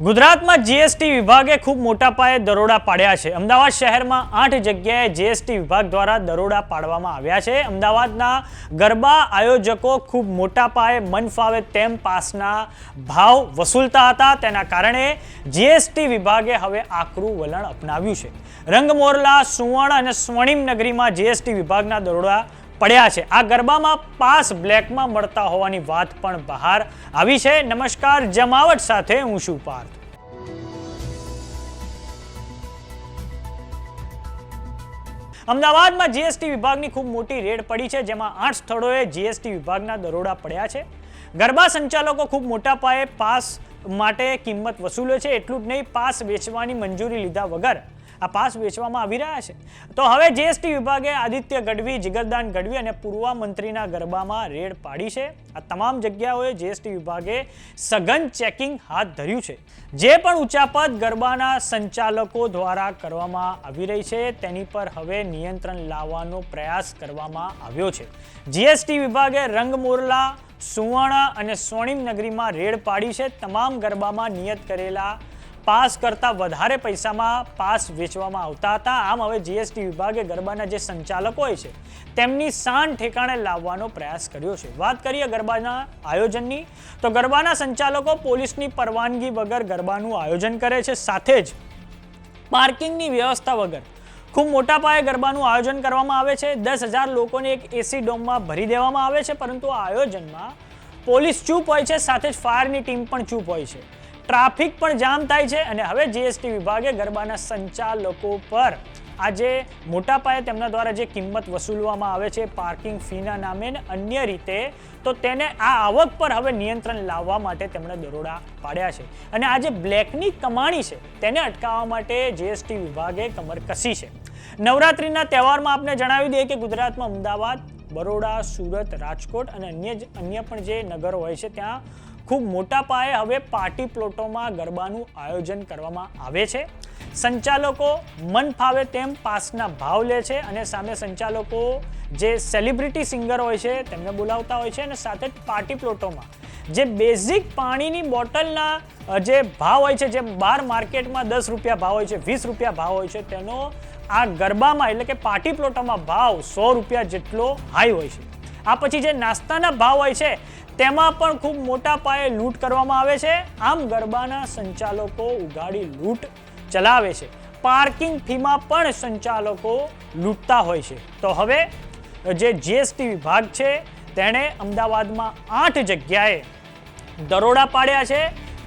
ગુજરાતમાં જીએસટી વિભાગે ખૂબ મોટા પાયે દરોડા પાડ્યા છે. અમદાવાદ શહેરમાં આઠ જગ્યાએ જીએસટી વિભાગ દ્વારા દરોડા પાડવામાં આવ્યા છે. અમદાવાદના ગરબા આયોજકો ખૂબ મોટા પાયે મન ફાવે તેમ પાસના ભાવ વસૂલતા હતા. તેના કારણે જીએસટી વિભાગે હવે આકરું વલણ અપનાવ્યું છે. રંગમોરલા, સુવર્ણ અને સ્વર્ણિમ નગરીમાં જીએસટી વિભાગના દરોડા પડ્યા છે. આ ગરબામાં પાસ બ્લેકમાં મળતા હોવાની વાત પણ બહાર આવી છે. નમસ્કાર, જમાવટ સાથે હું છું પાર્થ. અમદાવાદમાં જીએસટી વિભાગની ખૂબ મોટી રેડ પડી છે, જેમાં આઠ સ્થળોએ જીએસટી વિભાગના દરોડા પડ્યા છે. ગરબા સંચાલકો ખૂબ મોટા પાયે પાસ માટે કિંમત વસૂલે છે. એટલું જ નહીં, પાસ વેચવાની મંજૂરી લીધા વગર આ પાસ વેચવામાં આવી રહ્યા છે. તો હવે જીએસટી વિભાગે આદિત્ય ગઢવી, જિગરદાન ગઢવી અને પૂર્વ મંત્રીના ગરબામાં રેડ પાડી છે. આ તમામ જગ્યાઓએ જીએસટી વિભાગે સઘન ચેકિંગ હાથ ધર્યું છે. જે પણ ઉચાપત ગરબાના સંચાલકો દ્વારા કરવામાં આવી રહી છે, તેની પર હવે નિયંત્રણ લાવવાનો પ્રયાસ કરવામાં આવ્યો છે. જીએસટી વિભાગે રંગમોરલા, સુવર્ણ અને સ્વર્ણિમ નગરીમાં રેડ પાડી છે. તમામ ગરબામાં નિયત કરેલા પાસ કરતાં વધારે પૈસામાં પાસ વેચવામાં આવતા હતા. આમ હવે જીએસટી વિભાગે ગરબાના જે સંચાલકો હોય છે, તેમની શાન ઠેકાણે લાવવાનો પ્રયાસ કર્યો છે. વાત કરીએ ગરબાના આયોજનની, તો ગરબાના સંચાલકો પોલીસની પરવાનગી વગર ગરબાનું આયોજન કરે છે. સાથે જ પાર્કિંગની વ્યવસ્થા વગર ખૂબ મોટા પાયે ગરબાનું આયોજન કરવામાં આવે છે. દસ હજાર લોકોને એક એસી ડોમમાં ભરી દેવામાં આવે છે, પરંતુ આ આયોજનમાં પોલીસ ચૂપ હોય છે, સાથે જ ફાયરની ટીમ પણ ચૂપ હોય છે. ટ્રાફિક પણ જામ થાય છે અને હવે જીએસટી વિભાગે ગરબાના સંચાલકો પર આજે મોટા પાયે તેમના દ્વારા જે કિંમત વસૂલવામાં આવે છે, પાર્કિંગ ફીના નામે ને અન્ય રીતે, તો તેને આ આવક પર હવે નિયંત્રણ લાવવા માટે તેમણે દરોડા પાડ્યા છે. અને આ જે બ્લેકની કમાણી છે, તેને અટકાવવા માટે જીએસટી વિભાગે કમર કસી છે. નવરાત્રિના તહેવારમાં આપને જણાવી દઈએ કે ગુજરાતમાં અમદાવાદ, બરોડા, સુરત, રાજકોટ અને અન્ય અન્ય પણ જે નગરો હોય છે, ત્યાં ખૂબ મોટા પાયે હવે પાર્ટી પ્લોટોમાં ગરબાનું આયોજન કરવામાં આવે છે. સંચાલકો મન ફાવે તેમ પાસના ભાવ લે છે અને સામે સંચાલકો જે સેલિબ્રિટી સિંગર હોય છે તેમને બોલાવતા હોય છે અને સાથે જ પાર્ટી પ્લોટોમાં જે બેઝિક પાણીની બોટલના જે ભાવ હોય છે, જે બહાર માર્કેટમાં દસ રૂપિયા ભાવ હોય છે, વીસ રૂપિયા ભાવ હોય છે, તેનો આ ગરબામાં એટલે કે પાર્ટી પ્લોટોમાં ભાવ સો રૂપિયા જેટલો હાઈ હોય છે. આ પછી જે નાસ્તાના ભાવ હોય છે તેમાં પણ ખૂબ મોટા પાયે લૂંટ કરવામાં આવે છે. આમ ગરબાના સંચાલકો ઉગાડી લૂંટ ચલાવે છે. પાર્કિંગ ફીમાં પણ સંચાલકો લૂંટતા હોય છે. તો હવે જે જીએસટી વિભાગ છે, તેણે અમદાવાદમાં આઠ જગ્યાએ દરોડા પાડ્યા છે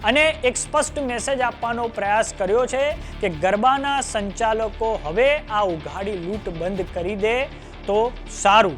અને એક સ્પષ્ટ મેસેજ આપવાનો પ્રયાસ કર્યો છે કે ગરબાના સંચાલકો હવે આ ઉઘાડી લૂંટ બંધ કરી દે તો સારું.